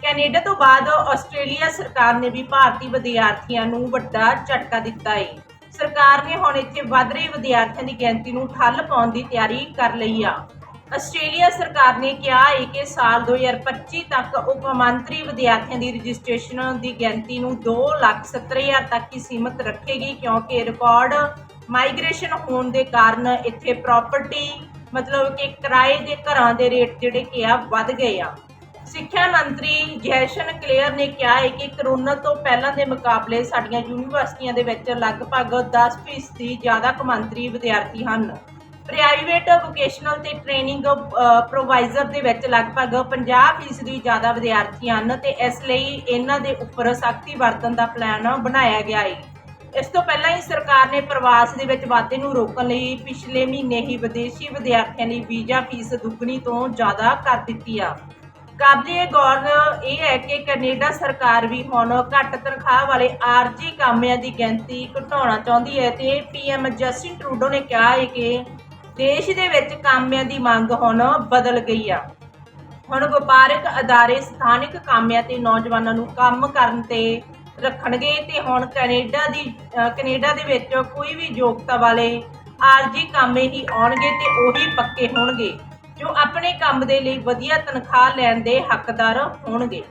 Canada ਤੋਂ ਬਾਅਦ Australia ਸਰਕਾਰ ਨੇ ਵੀ ਭਾਰਤੀ ਵਿਦਿਆਰਥੀਆਂ ਨੂੰ ਵੱਡਾ ਝਟਕਾ ਦਿੱਤਾ ਹੈ ਸਰਕਾਰ ਨੇ ਹੁਣ ਇੱਥੇ ਵੱਧ ਰਹੇ ਵਿਦਿਆਰਥੀਆਂ ਦੀ ਗਿਣਤੀ ਨੂੰ ਠੱਲ ਪਾਉਣ ਦੀ ਤਿਆਰੀ ਕਰ ਲਈ ਆ। ਆਸਟ੍ਰੇਲੀਆ ਸਰਕਾਰ ਨੇ ਕਿਹਾ ਹੈ ਕਿ ਸਾਲ 2025 ਤੱਕ ਉਹ ਕੌਮਾਂਤਰੀ ਵਿਦਿਆਰਥੀਆਂ ਦੀ ਰਜਿਸਟ੍ਰੇਸ਼ਨ ਦੀ ਗਿਣਤੀ ਨੂੰ 2,70,000 ਤੱਕ ਹੀ ਸੀਮਤ ਰੱਖੇਗੀ ਕਿਉਂਕਿ ਰਿਕਾਰਡ ਮਾਈਗ੍ਰੇਸ਼ਨ ਹੋਣ ਦੇ ਕਾਰਨ ਇੱਥੇ ਪ੍ਰਾਪਰਟੀ ਮਤਲਬ ਕਿ ਕਿਰਾਏ ਦੇ ਘਰਾਂ ਦੇ ਰੇਟ ਜਿਹੜੇ ਕਿ ਆ ਵੱਧ ਗਏ ਆ। ਸਿੱਖਿਆ ਮੰਤਰੀ ਜੈਸ਼ਨ ਕਲੇਅਰ ਨੇ ਕਿਹਾ ਹੈ ਕਿ ਕਰੋਨਾ ਤੋਂ ਪਹਿਲਾਂ ਦੇ ਮੁਕਾਬਲੇ ਸਾਡੀਆਂ ਯੂਨੀਵਰਸਿਟੀਆਂ ਦੇ ਵਿੱਚ ਲਗਭਗ 10% ਜ਼ਿਆਦਾ ਕੌਮਾਂਤਰੀ ਵਿਦਿਆਰਥੀ ਹਨ। ਪ੍ਰਾਈਵੇਟ ਵੋਕੇਸ਼ਨਲ ਤੇ ਟ੍ਰੇਨਿੰਗ ਪ੍ਰੋਵਾਈਜ਼ਰ ਦੇ ਵਿੱਚ ਲਗਭਗ 50% ਜ਼ਿਆਦਾ ਵਿਦਿਆਰਥੀ ਹਨ ਤੇ ਇਸ ਲਈ ਇਹਨਾਂ ਦੇ ਉੱਪਰ ਸਖਤੀ ਵਰਤਣ ਦਾ ਪਲਾਨ ਬਣਾਇਆ ਗਿਆ ਹੈ। ਇਸ ਤੋਂ ਪਹਿਲਾਂ ਹੀ ਸਰਕਾਰ ਨੇ ਪ੍ਰਵਾਸ ਦੇ ਵਿੱਚ ਵਾਧੇ ਨੂੰ ਰੋਕਣ ਲਈ ਪਿਛਲੇ ਮਹੀਨੇ ਹੀ ਵਿਦੇਸ਼ੀ ਵਿਦਿਆਰਥੀਆਂ ਲਈ ਵੀਜ਼ਾ ਫੀਸ ਦੁੱਗਣੀ ਤੋਂ ਜ਼ਿਆਦਾ ਕਰ ਦਿੱਤੀ ਆ। ਕਾਬਲੇ ਗੌਰ ਇਹ ਹੈ ਕਿ ਕੈਨੇਡਾ ਸਰਕਾਰ ਵੀ ਹੁਣ ਘੱਟ ਤਨਖਾਹ ਵਾਲੇ ਆਰਜੀ ਕਾਮਿਆਂ ਦੀ ਗਿਣਤੀ ਘਟਾਉਣਾ ਚਾਹੁੰਦੀ ਹੈ ਤੇ ਪੀਐਮ ਜਸਟਿਨ ਟਰੂਡੋ ਨੇ ਕਿਹਾ ਹੈ ਕਿ ਦੇਸ਼ ਦੇ ਵਿੱਚ ਕਾਮਿਆਂ ਦੀ ਮੰਗ ਹੁਣ ਬਦਲ ਗਈ ਆ। ਹੁਣ ਵਪਾਰਕ ਅਦਾਰੇ ਸਥਾਨਕ ਕਾਮਿਆਂ ਤੇ ਨੌਜਵਾਨਾਂ ਨੂੰ ਕੰਮ ਕਰਨ ਤੇ ਰੱਖਣਗੇ ਤੇ ਹੁਣ ਕੈਨੇਡਾ ਦੀ ਕੈਨੇਡਾ ਦੇ ਵਿੱਚ ਕੋਈ ਵੀ ਯੋਗਤਾ ਵਾਲੇ ਆਰਜੀ ਕਾਮੇ ਹੀ ਆਉਣਗੇ ਤੇ ਉਹੀ ਪੱਕੇ ਹੋਣਗੇ। ਜੋ ਆਪਣੇ ਕੰਮ ਦੇ ਲਈ ਵਧੀਆ ਤਨਖਾਹ ਲੈਣ ਦੇ ਹੱਕਦਾਰ ਹੋਣਗੇ।